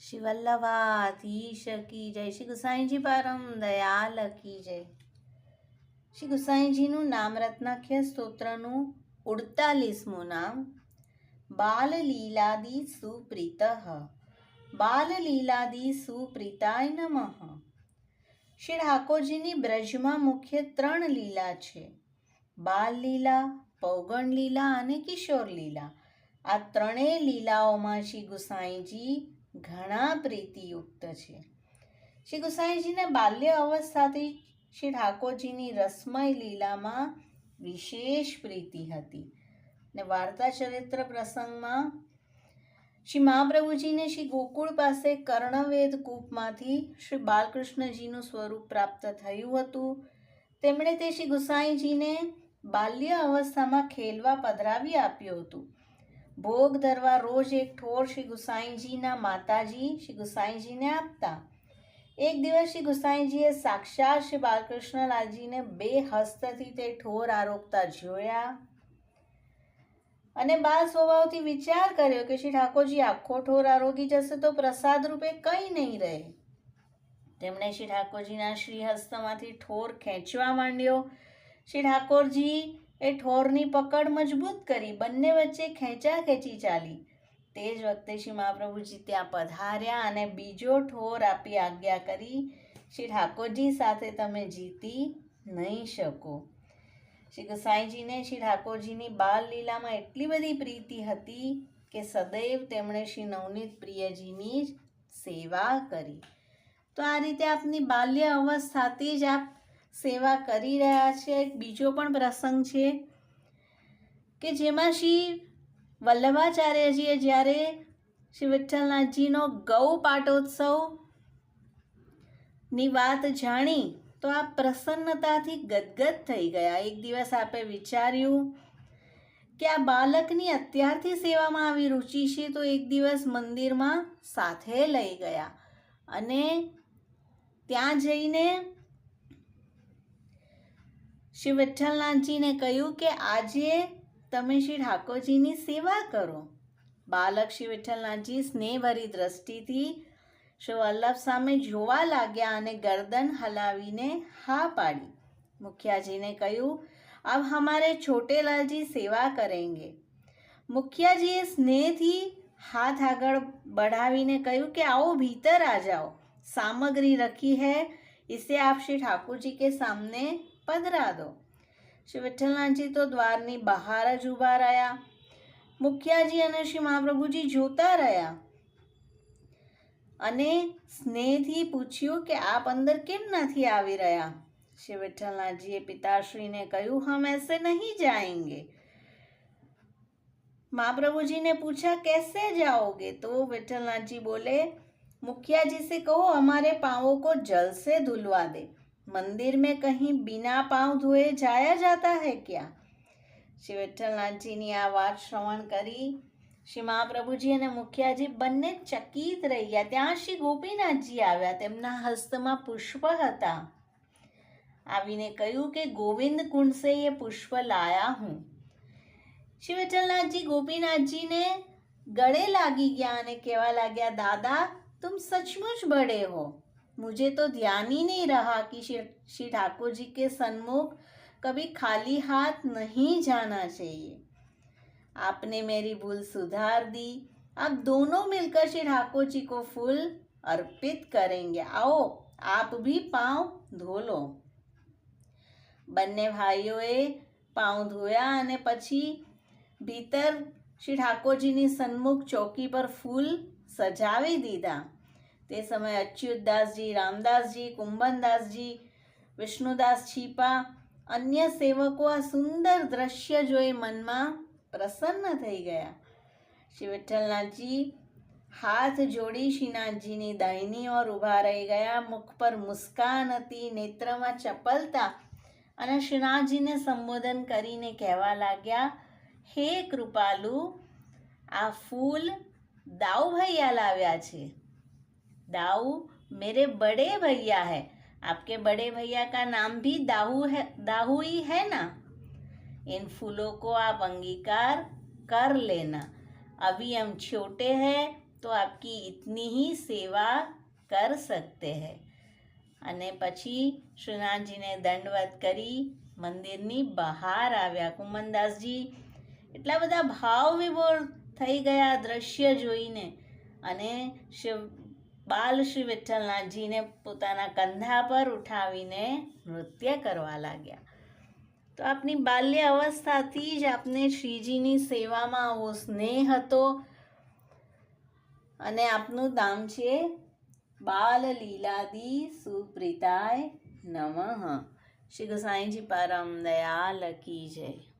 શ્રી વલ્લભાધીશ કી જય શ્રી ગુસાઈજી પરમ દયાલ કી જય શ્રી ગુસાઈજીનું નામ રત્નાખ્ય સ્તોત્રનું ઉડતાલીસમું નામ બાલ લીલાદી સુપ્રીત બાલ લીલાદી નમઃ શ્રી ઠાકોરજીની બ્રજમાં મુખ્ય ત્રણ લીલા છે। બાલ લીલા પૌગણ લીલા અને કિશોર લીલા આ ત્રણેય લીલાઓમાં શ્રી ગુસાઈજી ઘણા પ્રીતિયુક્ત છે. શ્રી ગુસાઈજીને બાલ્ય અવસ્થાથી શ્રી ઠાકોરજીની રસમય લીલામાં વિશેષ પ્રીતિ હતી ને વાર્તા ચરિત્ર પ્રસંગમાં શ્રી મહાપ્રભુજીને શ્રી ગોકુળ પાસે કર્ણવેદ કૂપમાંથી શ્રી બાલકૃષ્ણજીનું સ્વરૂપ પ્રાપ્ત થયું હતું. તેમણે તે શ્રી ગુસાઈજીને બાલ્ય અવસ્થામાં ખેલવા પધરાવી આપ્યું હતું. ભોગ ધરવા રોજ એક ઠોર શ્રી ગુસાઈજીના માતાજી શ્રી ગુસાઈજીને આપતા. એક દિવસ શ્રી ગુસાઈજીએ સાક્ષાત શ્રી બાલકૃષ્ણલાલજીને બે હસ્તથી તે ઠોર આરોગતા જોયા અને બાલ સ્વભાવથી વિચાર કર્યો કે શ્રી ઠાકોરજી, આખો ઠોર આરોગી જશે તો પ્રસાદ રૂપે કંઈ નહીં રહે. તેમણે શ્રી ઠાકોરજીના શ્રી હસ્તમાંથી ઠોર ખેંચવા માંડ્યો. શ્રી ઠાકોરજી એ ઠોરની પકડ મજબૂત કરી બંને વચ્ચે ખેંચા ખેંચી ચાલી. તે જ વખતે શ્રી મહાપ્રભુજી ત્યાં પધાર્યા અને બીજો ઠોર આપી આજ્ઞા કરી, શ્રી ઠાકોરજી સાથે તમે જીતી નહીં શકો. શ્રી ગુસાઈજીને શ્રી ઠાકોરજીની બાલ લીલામાં એટલી બધી પ્રીતિ હતી કે સદૈવ તેમણે શ્રી નવનીત પ્રિયજીની જ સેવા કરી. તો આ રીતે આપની બાલ્ય અવસ્થાથી જ આપ સેવા કરી રહ્યા છે. બીજો પણ પ્રસંગ છે કે જેમાં શ્રી વલ્લભાચાર્યજીએ જ્યારે શ્રી વિઠ્ઠલનાથજીનો ગૌ પાટોત્સવની વાત જાણી, તો આ પ્રસન્નતાથી ગદગદ થઈ ગયા. એક દિવસ આપે વિચાર્યું કે આ બાલકની અત્યારથી સેવામાં આવી રુચિ છે, તો એક દિવસ મંદિરમાં સાથે લઈ ગયા અને ત્યાં જઈને श्री विठलनाथ जी ने कहू के आज ते श्री ठाकुर जी सेवा करो बालक श्री विठलनाथ जी स्नेह भरी दृष्टि थी श्री वल्लभ सामने जो लग्या गर्दन हलावी ने हा पाड़ी मुखिया जी ने कहू अब हमारे छोटे लाल जी सेवा करेंगे मुखिया जी स्नेह थी हाथ आग बढ़ावी कहू कि आओ भीतर आ जाओ सामग्री रखी है इसे आप श्री ठाकुर जी के सामने पधरा दो श्री विठलनाथ जी तो द्वार बहार ज उभा रहा मुखिया जी और श्री महाप्रभु जी जो रहा स्नेह पूछू कि आप अंदर केम नहीं आ रहा श्री विठलनाथ जी पिताश्री ने कहू हम ऐसे नहीं जाएँगे महाप्रभु जी ने पूछा कैसे जाओगे तो विठलनाथ जी बोले मुखिया जी से कहो हमारे पाओ को जल से धुलवा दे मंदिर में कहीं बिना पांव धोए जाया जाता है क्या શ્રી વિઠ્ઠલનાથજીની આ વાત શ્રવણ કરી શ્રી મહાપ્રભુજી અને મુખિયાજી બંને ચકિત રહી ગયા ત્યાં શ્રી ગોપીનાથજી આવ્યા તેમના હસ્તમાં પુષ્પ હતા આવીને કહ્યું કે ગોવિંદ કુંડ સે એ પુષ્પ લાયા હું શ્રી વિઠ્ઠલનાથજી ગોપીનાથજીને ગળે લાગી ગયા અને કહેવા લાગ્યા દાદા तुम सचमुच बड़े हो मुझे तो ध्यान ही नहीं रहा कि श्री ठाकुर जी के सन्मुख कभी खाली हाथ नहीं जाना चाहिए आपने मेरी भूल सुधार दी अब दोनों मिलकर श्री ठाकुर जी को फूल अर्पित करेंगे आओ आप भी પાઉં ધો લો બંને ભાઈઓએ પાઉં ધોયા અને પછી ભીતર શ્રી ઠાકોરજીની સન્મુખ ચોકી પર ફૂલ સજાવી દીધા તે સમયે અચ્યુતદાસજી, રામદાસજી, કુંભનદાસજી વિષ્ણુદાસ છીપા અન્ય સેવકો આ સુંદર દ્રશ્ય જોઈ મનમાં પ્રસન્ન થઈ ગયા. શ્રી વિઠ્ઠલનાથજી હાથ જોડી શ્રીનાથજીની દાહિની ઓર ઊભા રહી ગયા. મુખ પર મુસ્કાન હતી, નેત્રમાં ચપલતા અને શ્રીનાથજીને સંબોધન કરીને કહેવા લાગ્યા, હે કૃપાલુ, આ ફૂલ દાઉ લાવ્યા છે. दाऊ मेरे बड़े भैया है आपके बड़े भैया का नाम भी दाऊ है दाऊ ही है ना इन फूलों को आप अंगीकार कर लेना अभी हम छोटे हैं तो आपकी इतनी ही सेवा कर सकते हैं અને પછી શ્રીનાથજીને દંડવત કરી મંદિરની બહાર આવ્યા કુમનદાસજી એટલા બધા ભાવ વિભોર થઈ ગયા આ દ્રશ્ય જોઈને અને શિવ બાલ શ્રી વિઠ્ઠલનાથજીને પોતાના કંધા પર ઉઠાવીને નૃત્ય કરવા લાગ્યા. તો આપની બાલ્ય અવસ્થાથી જ આપને શ્રીજીની સેવામાં આવો સ્નેહ હતો અને આપનું નામ છે બાલ લીલાદી સુપ્રિતાય નમઃ. શ્રી ગોસાઈજી પરમ દયાલ કી જય.